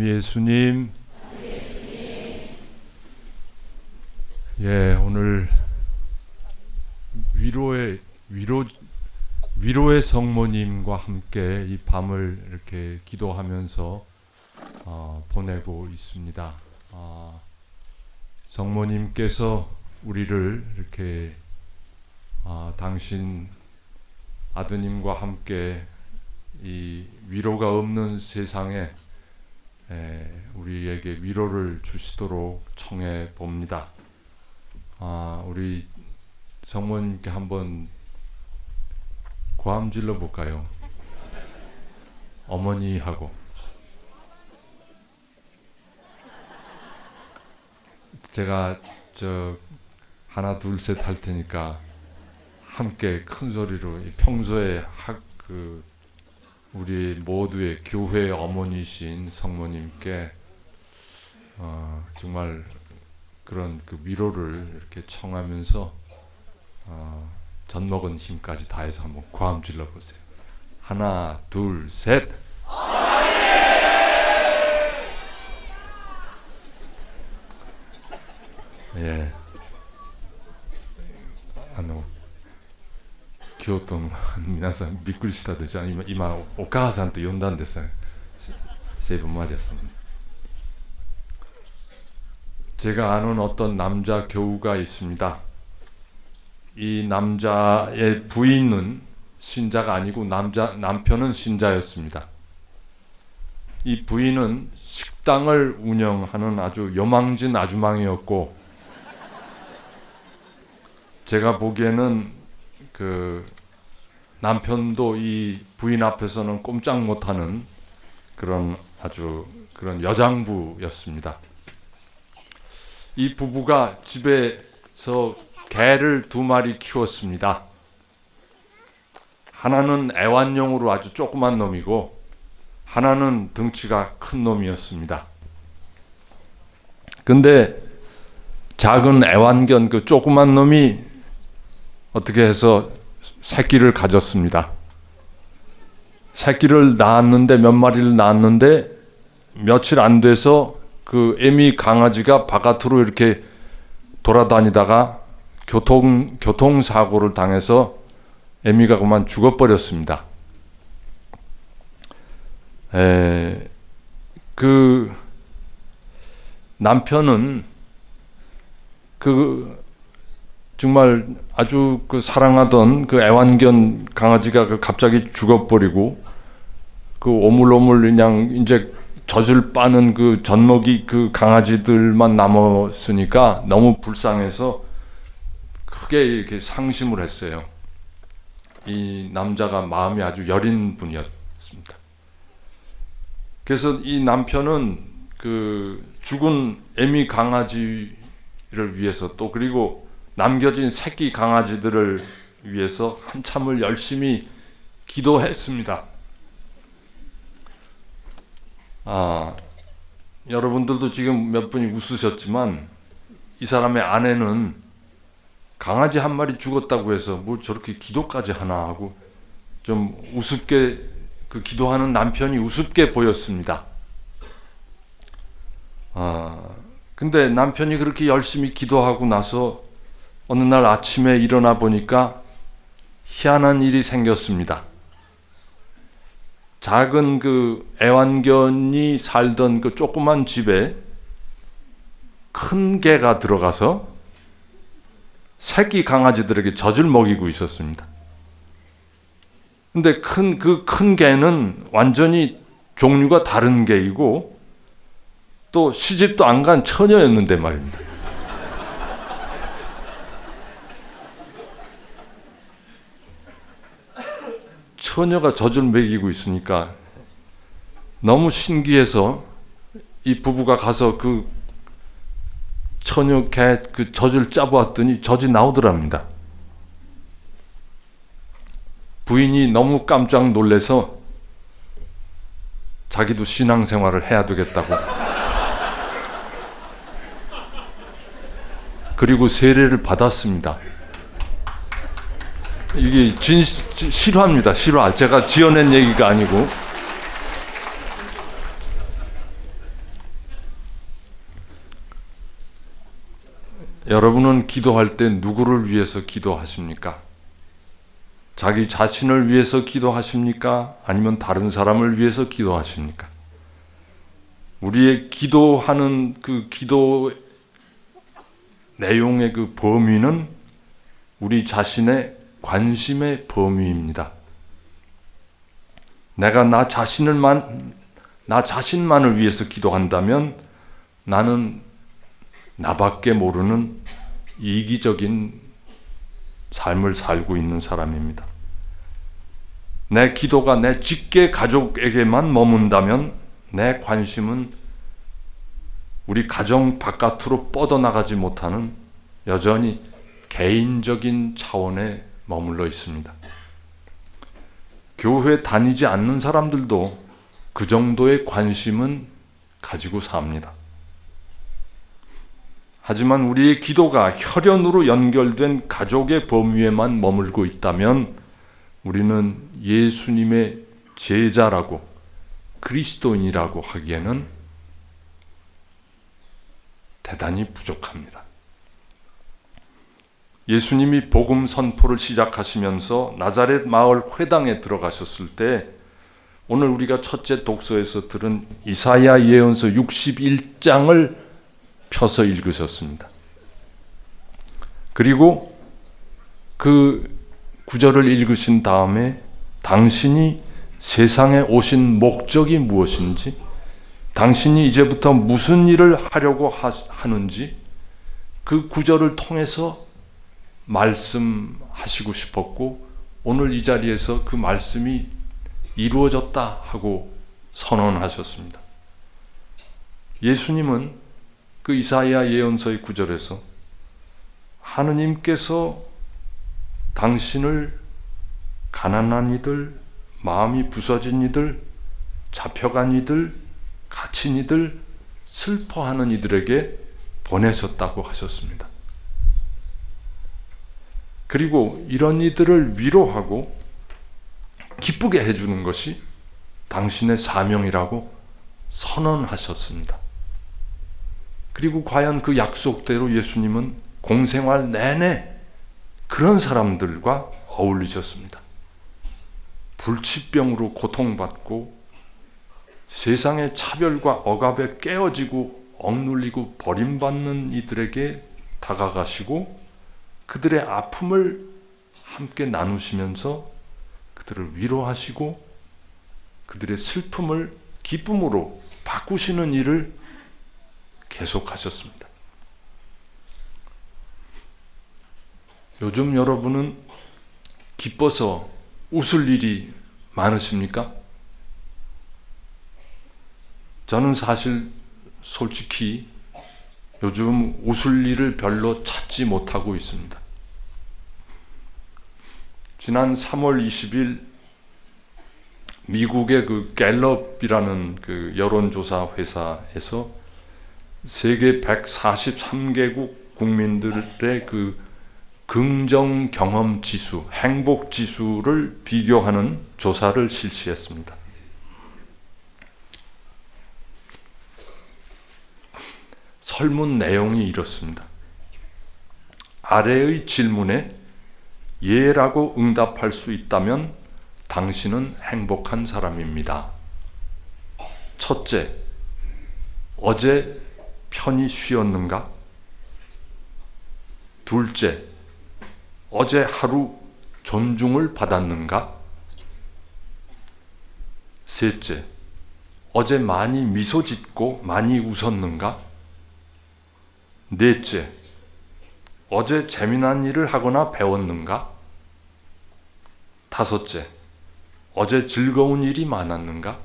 참 예수님. 예, 오늘 위로의 위로 위로의 성모님과 함께 이 밤을 이렇게 기도하면서 어, 보내고 있습니다. 아, 성모님께서 우리를 이렇게 아, 당신 아드님과 함께 이 위로가 없는 세상에 에, 우리에게 위로를 주시도록 청해 봅니다. 아, 우리 성모님께 한번 고함 질러 볼까요? 어머니하고 제가 저 하나 둘 셋 할 테니까 함께 큰 소리로 평소에 학 그 우리 모두의 교회 어머니신 성모님께 어, 정말 그런 그 위로를 이렇게 청하면서 어, 젖먹은 힘까지 다해서 한번 고함 질러 보세요. 하나, 둘, 셋. 예. あの京都の皆さんびっくりしたでしょ今今お母さんと呼んだんですセーブマリアさん 제가 아는 어떤 남자 교우가 있습니다. 이 남자의 부인은 신자가 아니고 남자 남편은 신자였습니다. 이 부인은 식당을 운영하는 아주 요망진 아주망이었고 제가 보기에는 그 남편도 이 부인 앞에서는 꼼짝 못하는 그런 아주 그런 여장부였습니다. 이 부부가 집에서 개를 두 마리 키웠습니다. 하나는 애완용으로 아주 조그만 놈이고 하나는 덩치가 큰 놈이었습니다. 근데 작은 애완견 그 조그만 놈이 어떻게 해서 새끼를 가졌습니다. 새끼를 낳았는데 몇 마리를 낳았는데 며칠 안 돼서 그 애미 강아지가 바깥으로 이렇게 돌아다니다가 교통 교통 사고를 당해서 애미가 그만 죽어버렸습니다. 에, 그 남편은 그 정말 아주 그 사랑하던 그 애완견 강아지가 그 갑자기 죽어버리고 그 오물오물 그냥 이제 젖을 빠는 그 젖먹이 그 강아지들만 남았으니까 너무 불쌍해서 크게 이렇게 상심을 했어요. 이 남자가 마음이 아주 여린 분이었습니다. 그래서 이 남편은 그 죽은 애미 강아지를 위해서 또 그리고 남겨진 새끼 강아지들을 위해서 한참을 열심히 기도했습니다. 아, 여러분들도 지금 몇 분이 웃으셨지만 이 사람의 아내는 강아지 한 마리 죽었다고 해서 뭐 저렇게 기도까지 하나 하고 좀 우습게 그 기도하는 남편이 우습게 보였습니다. 아, 근데 남편이 그렇게 열심히 기도하고 나서 어느 날 아침에 일어나 보니까 희한한 일이 생겼습니다. 작은 그 애완견이 살던 그 조그만 집에 큰 개가 들어가서 새끼 강아지들에게 젖을 먹이고 있었습니다. 근데 큰 그 큰 개는 완전히 종류가 다른 개이고 또 시집도 안 간 처녀였는데 말입니다. 처녀가 젖을 먹이고 있으니까 너무 신기해서 이 부부가 가서 그 처녀 개 그 젖을 짜보았더니 젖이 나오더랍니다. 부인이 너무 깜짝 놀래서 자기도 신앙생활을 해야 되겠다고 그리고 세례를 받았습니다. 이게 진, 실화입니다. 실화. 제가 지어낸 얘기가 아니고. 여러분은 기도할 때 누구를 위해서 기도하십니까? 자기 자신을 위해서 기도하십니까? 아니면 다른 사람을 위해서 기도하십니까? 우리의 기도하는 그 기도 내용의 그 범위는 우리 자신의 관심의 범위입니다. 내가 나 자신을만 나 자신만을 위해서 기도한다면 나는 나밖에 모르는 이기적인 삶을 살고 있는 사람입니다. 내 기도가 내 직계 가족에게만 머문다면 내 관심은 우리 가정 바깥으로 뻗어나가지 못하는 여전히 개인적인 차원에 머물러 있습니다. 교회 다니지 않는 사람들도 그 정도의 관심은 가지고 삽니다. 하지만 우리의 기도가 혈연으로 연결된 가족의 범위에만 머물고 있다면 우리는 예수님의 제자라고 그리스도인이라고 하기에는 대단히 부족합니다. 예수님이 복음 선포를 시작하시면서 나자렛 마을 회당에 들어가셨을 때 오늘 우리가 첫째 독서에서 들은 이사야 예언서 61장을 펴서 읽으셨습니다. 그리고 그 구절을 읽으신 다음에 당신이 세상에 오신 목적이 무엇인지, 당신이 이제부터 무슨 일을 하려고 하는지 그 구절을 통해서 말씀하시고 싶었고 오늘 이 자리에서 그 말씀이 이루어졌다 하고 선언하셨습니다. 예수님은 그 이사야 예언서의 구절에서 하느님께서 당신을 가난한 이들, 마음이 부서진 이들, 잡혀간 이들, 갇힌 이들, 슬퍼하는 이들에게 보내셨다고 하셨습니다. 그리고 이런 이들을 위로하고 기쁘게 해주는 것이 당신의 사명이라고 선언하셨습니다. 그리고 과연 그 약속대로 예수님은 공생활 내내 그런 사람들과 어울리셨습니다. 불치병으로 고통받고 세상의 차별과 억압에 깨어지고 억눌리고 버림받는 이들에게 다가가시고 그들의 아픔을 함께 나누시면서 그들을 위로하시고 그들의 슬픔을 기쁨으로 바꾸시는 일을 계속하셨습니다. 요즘 여러분은 기뻐서 웃을 일이 많으십니까? 저는 사실 솔직히 요즘 웃을 일을 별로 찾지 못하고 있습니다. 지난 3월 20일 미국의 그 갤럽이라는 그 여론조사 회사에서 세계 143개국 국민들의 그 긍정 경험 지수, 행복 지수를 비교하는 조사를 실시했습니다. 설문 내용이 이렇습니다. 아래의 질문에 예라고 응답할 수 있다면 당신은 행복한 사람입니다. 첫째, 어제 편히 쉬었는가? 둘째, 어제 하루 존중을 받았는가? 셋째, 어제 많이 미소 짓고 많이 웃었는가? 넷째, 어제 재미난 일을 하거나 배웠는가? 다섯째, 어제 즐거운 일이 많았는가?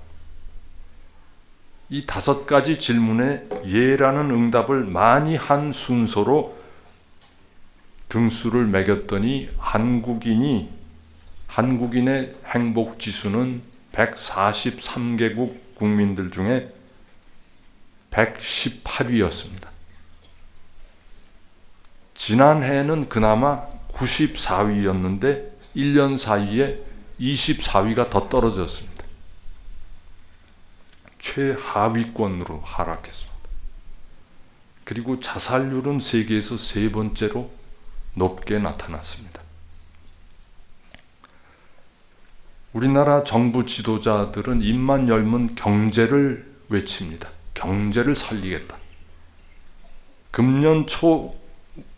이 다섯 가지 질문에 예라는 응답을 많이 한 순서로 등수를 매겼더니 한국인이 한국인의 행복 지수는 143개국 국민들 중에 118위였습니다. 지난해에는 그나마 94위였는데 1년 사이에 24위가 더 떨어졌습니다. 최하위권으로 하락했습니다. 그리고 자살률은 세계에서 세 번째로 높게 나타났습니다. 우리나라 정부 지도자들은 입만 열면 경제를 외칩니다. 경제를 살리겠다. 금년 초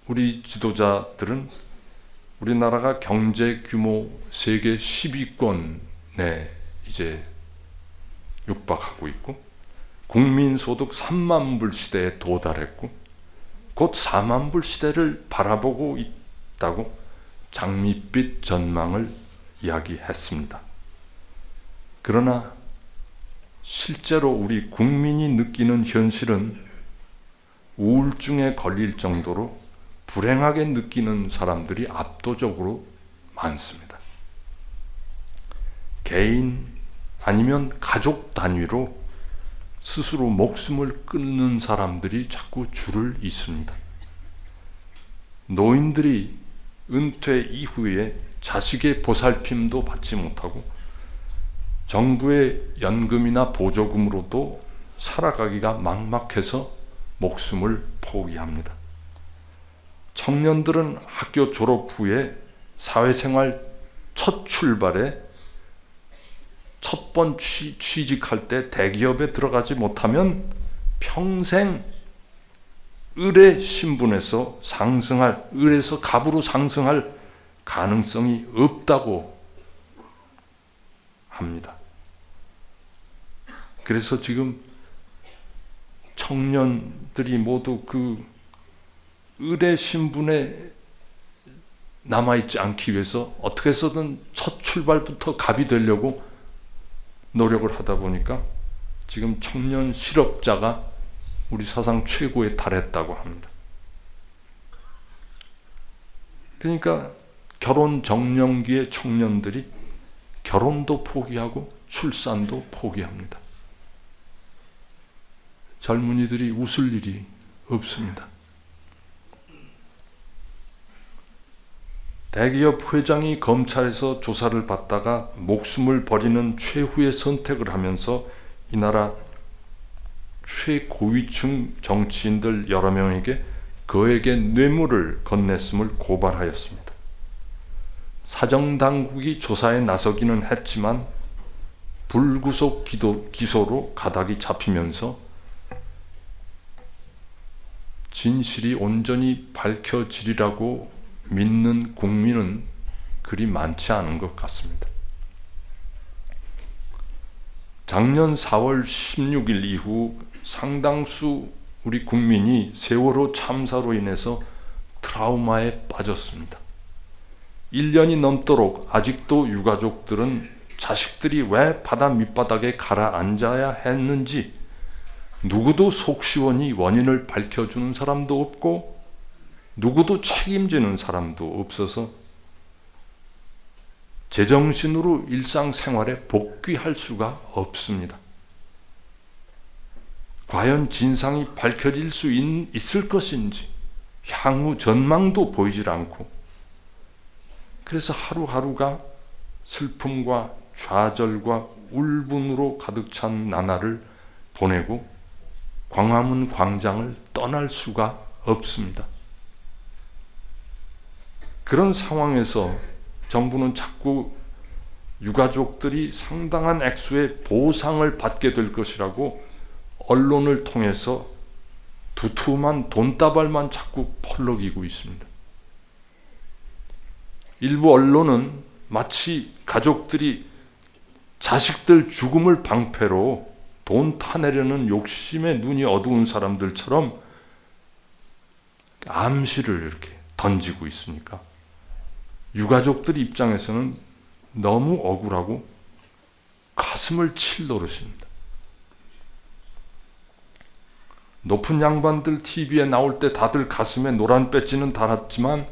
우리 지도자들은 우리나라가 경제 규모 세계 10위권에 이제 육박하고 있고 국민 소득 3만 불 시대에 도달했고 곧 4만 불 시대를 바라보고 있다고 장밋빛 전망을 이야기했습니다. 그러나 실제로 우리 국민이 느끼는 현실은 우울증에 걸릴 정도로 불행하게 느끼는 사람들이 압도적으로 많습니다. 개인 아니면 가족 단위로 스스로 목숨을 끊는 사람들이 자꾸 줄을 잇습니다. 노인들이 은퇴 이후에 자식의 보살핌도 받지 못하고 정부의 연금이나 보조금으로도 살아가기가 막막해서 목숨을 포기합니다. 청년들은 학교 졸업 후에 사회생활 첫 출발에 첫 번 취직할 때 대기업에 들어가지 못하면 평생 을의 신분에서 상승할, 을에서 갑으로 상승할 가능성이 없다고 합니다. 그래서 지금 청년들이 모두 그 을의 신분에 남아있지 않기 위해서 어떻게 해서든 첫 출발부터 갑이 되려고 노력을 하다 보니까 지금 청년 실업자가 우리 사상 최고에 달했다고 합니다. 그러니까 결혼 정년기의 청년들이 결혼도 포기하고 출산도 포기합니다. 젊은이들이 웃을 일이 없습니다. 대기업 회장이 검찰에서 조사를 받다가 목숨을 버리는 최후의 선택을 하면서 이 나라 최고위층 정치인들 여러 명에게 그에게 뇌물을 건넸음을 고발하였습니다. 사정당국이 조사에 나서기는 했지만 불구속 기도, 기소로 가닥이 잡히면서 진실이 온전히 밝혀지리라고 믿는 국민은 그리 많지 않은 것 같습니다. 작년 4월 16일 이후 상당수 우리 국민이 세월호 참사로 인해서 트라우마에 빠졌습니다. 1년이 넘도록 아직도 유가족들은 자식들이 왜 바다 밑바닥에 가라앉아야 했는지 누구도 속시원히 원인을 밝혀주는 사람도 없고 누구도 책임지는 사람도 없어서 제정신으로 일상생활에 복귀할 수가 없습니다. 과연 진상이 밝혀질 수 있, 을 것인지 향후 전망도 보이질 않고 그래서 하루하루가 슬픔과 좌절과 울분으로 가득 찬 나날을 보내고 광화문 광장을 떠날 수가 없습니다. 그런 상황에서 정부는 자꾸 유가족들이 상당한 액수의 보상을 받게 될 것이라고 언론을 통해서 두툼한 돈다발만 자꾸 펄럭이고 있습니다. 일부 언론은 마치 가족들이 자식들 죽음을 방패로 돈 타내려는 욕심에 눈이 어두운 사람들처럼 암시를 이렇게 던지고 있으니까 유가족들 입장에서는 너무 억울하고 가슴을 칠 노릇입니다. 높은 양반들 TV에 나올 때 다들 가슴에 노란 배지는 달았지만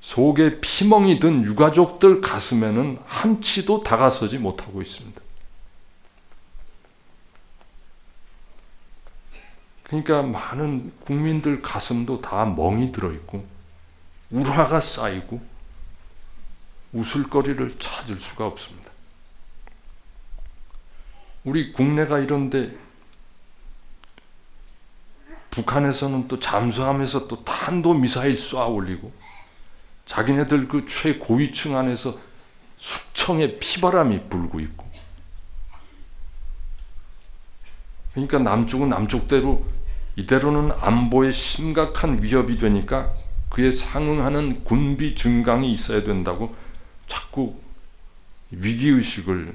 속에 피멍이 든 유가족들 가슴에는 한치도 다가서지 못하고 있습니다. 그러니까 많은 국민들 가슴도 다 멍이 들어 있고 울화가 쌓이고 웃을거리를 찾을 수가 없습니다. 우리 국내가 이런데 북한에서는 또 잠수함에서 또 탄도 미사일 쏴 올리고 자기네들 그 최고위층 안에서 숙청의 피바람이 불고 있고 그러니까 남쪽은 남쪽대로 이대로는 안보에 심각한 위협이 되니까 그에 상응하는 군비 증강이 있어야 된다고 자꾸 위기의식을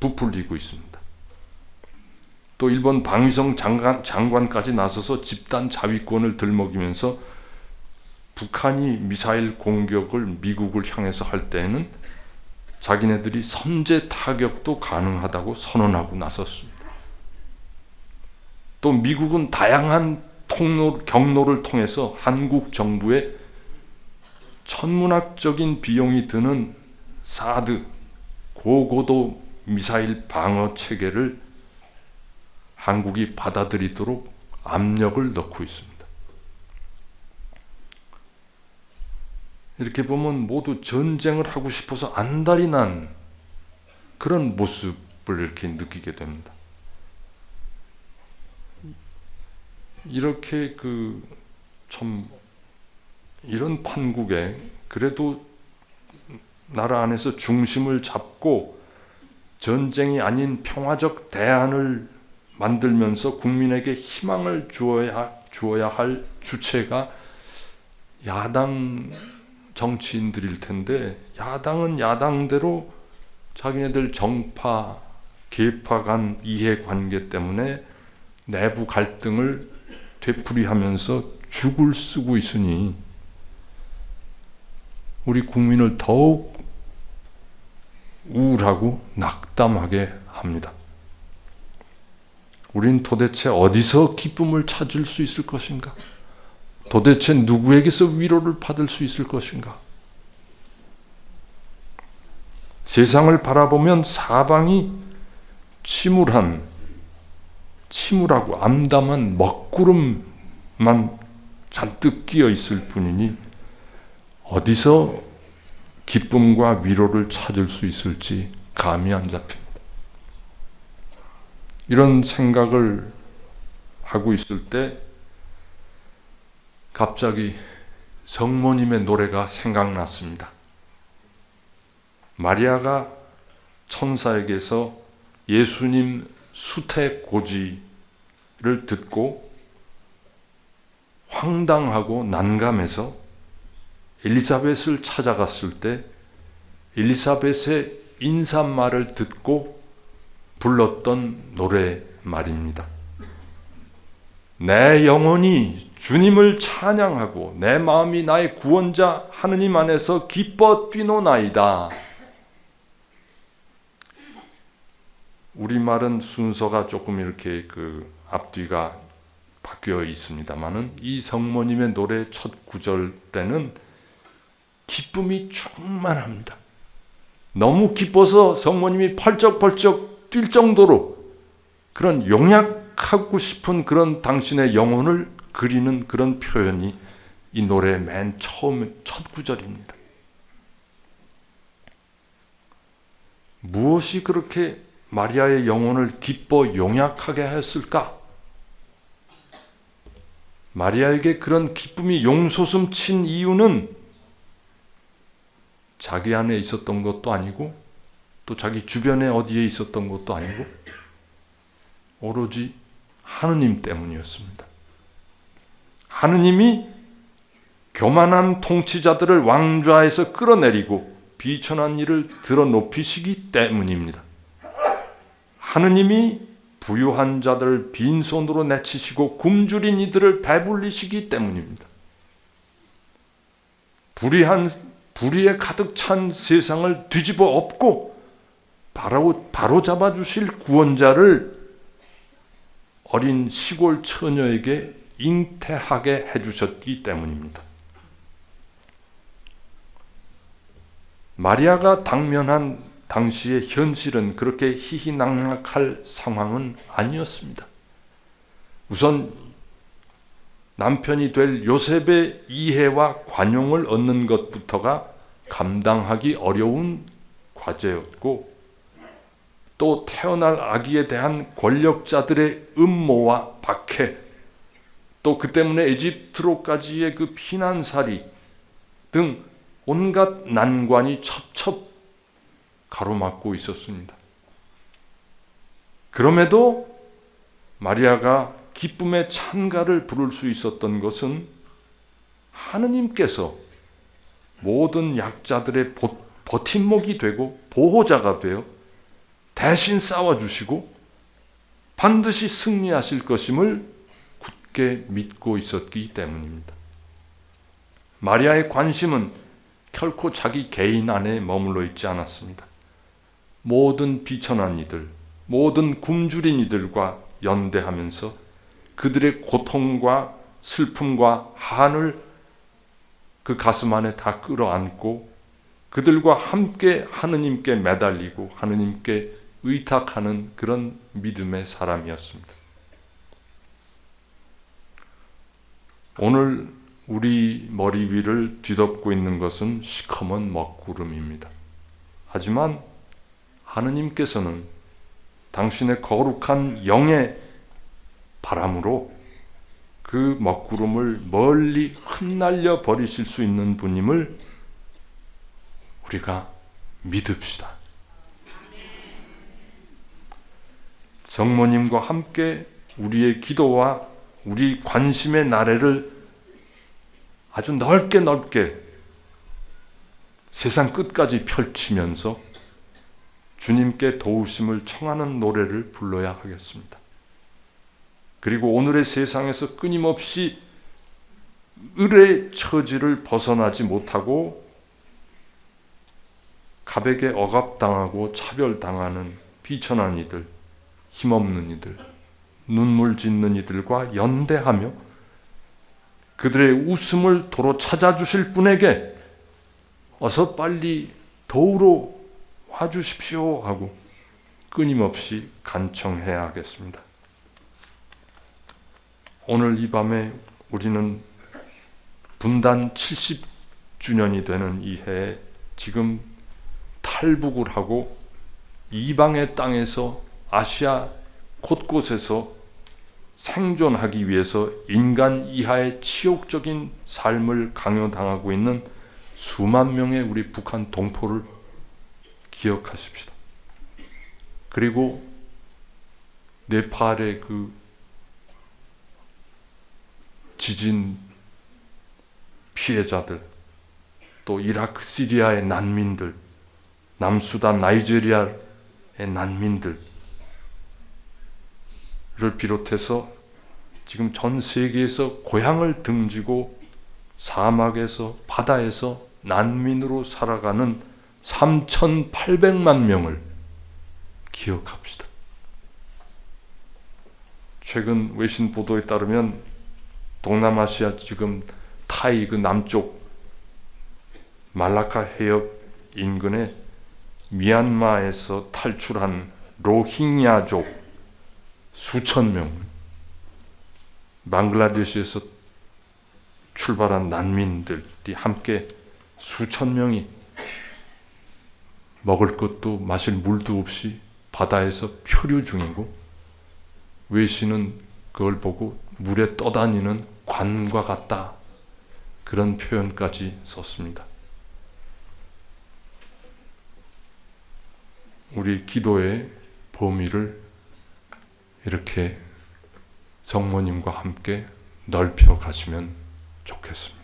부풀리고 있습니다. 또 일본 방위성 장관, 장관까지 나서서 집단 자위권을 들먹이면서 북한이 미사일 공격을 미국을 향해서 할 때에는 자기네들이 선제 타격도 가능하다고 선언하고 나섰습니다. 또 미국은 다양한 통로, 경로를 통해서 한국 정부에 천문학적인 비용이 드는 사드 고고도 미사일 방어 체계를 한국이 받아들이도록 압력을 넣고 있습니다. 이렇게 보면 모두 전쟁을 하고 싶어서 안달이 난 그런 모습을 이렇게 느끼게 됩니다. 이렇게 그 참 이런 판국에 그래도 나라 안에서 중심을 잡고 전쟁이 아닌 평화적 대안을 만들면서 국민에게 희망을 주어야 주어야 할 주체가 야당 정치인들일 텐데 야당은 야당대로 자기네들 정파 계파 간 이해관계 때문에 내부 갈등을 되풀이하면서 죽을 쓰고 있으니 우리 국민을 더욱 우울하고 낙담하게 합니다. 우린 도대체 어디서 기쁨을 찾을 수 있을 것인가? 도대체 누구에게서 위로를 받을 수 있을 것인가? 세상을 바라보면 사방이 침울한, 침울하고 암담한 먹구름만 잔뜩 끼어 있을 뿐이니 어디서 기쁨과 위로를 찾을 수 있을지 감이 안 잡힙니다. 이런 생각을 하고 있을 때 갑자기 성모님의 노래가 생각났습니다. 마리아가 천사에게서 예수님 수태 고지를 듣고 황당하고 난감해서 엘리사벳을 찾아갔을 때 엘리사벳의 인사말을 듣고 불렀던 노래 말입니다. 내 영혼이 주님을 찬양하고 내 마음이 나의 구원자 하느님 안에서 기뻐 뛰노나이다. 우리말은 순서가 조금 이렇게 그 앞뒤가 바뀌어 있습니다만은 이 성모님의 노래 첫 구절에는 기쁨이 충만합니다. 너무 기뻐서 성모님이 펄쩍펄쩍 뛸 정도로 그런 용약하고 싶은 그런 당신의 영혼을 그리는 그런 표현이 이 노래 맨 처음 첫 구절입니다. 무엇이 그렇게 마리아의 영혼을 기뻐 용약하게 했을까? 마리아에게 그런 기쁨이 용솟음 친 이유는 자기 안에 있었던 것도 아니고 또 자기 주변에 어디에 있었던 것도 아니고 오로지 하느님 때문이었습니다. 하느님이 교만한 통치자들을 왕좌에서 끌어내리고 비천한 일을 들어 높이시기 때문입니다. 하느님이 부유한 자들을 빈손으로 내치시고 굶주린 이들을 배불리시기 때문입니다. 불의한 불의에 가득 찬 세상을 뒤집어 엎고 바로 바로 잡아 주실 구원자를 어린 시골 처녀에게 잉태하게 해 주셨기 때문입니다. 마리아가 당면한 당시의 현실은 그렇게 희희낙낙할 상황은 아니었습니다. 우선 남편이 될 요셉의 이해와 관용을 얻는 것부터가 감당하기 어려운 과제였고 또 태어날 아기에 대한 권력자들의 음모와 박해 또 그 때문에 에집트로까지의 그 피난살이 등 온갖 난관이 첩첩 가로막고 있었습니다. 그럼에도 마리아가 기쁨의 찬가를 부를 수 있었던 것은 하느님께서 모든 약자들의 보- 버팀목이 되고 보호자가 되어 대신 싸워주시고 반드시 승리하실 것임을 굳게 믿고 있었기 때문입니다. 마리아의 관심은 결코 자기 개인 안에 머물러 있지 않았습니다. 모든 비천한 이들, 모든 굶주린 이들과 연대하면서 그들의 고통과 슬픔과 한을 그 가슴 안에 다 끌어안고 그들과 함께 하느님께 매달리고 하느님께 의탁하는 그런 믿음의 사람이었습니다. 오늘 우리 머리 위를 뒤덮고 있는 것은 시커먼 먹구름입니다. 하지만 하느님께서는 당신의 거룩한 영의 바람으로 그 먹구름을 멀리 흩날려 버리실 수 있는 분임을 우리가 믿읍시다. 성모님과 함께 우리의 기도와 우리 관심의 나래를 아주 넓게 넓게 세상 끝까지 펼치면서 주님께 도우심을 청하는 노래를 불러야 하겠습니다. 그리고 오늘의 세상에서 끊임없이 을의 처지를 벗어나지 못하고 가백에 억압당하고 차별당하는 비천한 이들, 힘없는 이들, 눈물 짓는 이들과 연대하며 그들의 웃음을 도로 찾아주실 분에게 어서 빨리 도우러 와주십시오 하고 끊임없이 간청해야 하겠습니다. 오늘 이 밤에 우리는 분단 70주년이 되는 이 해에 지금 탈북을 하고 이방의 땅에서 아시아 곳곳에서 생존하기 위해서 인간 이하의 치욕적인 삶을 강요당하고 있는 수만 명의 우리 북한 동포를 기억하십시다. 그리고 네팔의 그 지진 피해자들, 또 이라크, 시리아의 난민들, 남수단, 나이지리아의 난민들, 를 비롯해서 지금 전 세계에서 고향을 등지고 사막에서 바다에서 난민으로 살아가는 3,800만 명을 기억합시다. 최근 외신 보도에 따르면 동남아시아 지금 타이 그 남쪽 말라카 해협 인근에 미얀마에서 탈출한 로힝야족 수천 명, 방글라데시에서 출발한 난민들이 함께 수천 명이 먹을 것도 마실 물도 없이 바다에서 표류 중이고 외신은 그걸 보고 물에 떠다니는 관과 같다. 그런 표현까지 썼습니다. 우리 기도의 범위를 이렇게 성모님과 함께 넓혀 가시면 좋겠습니다.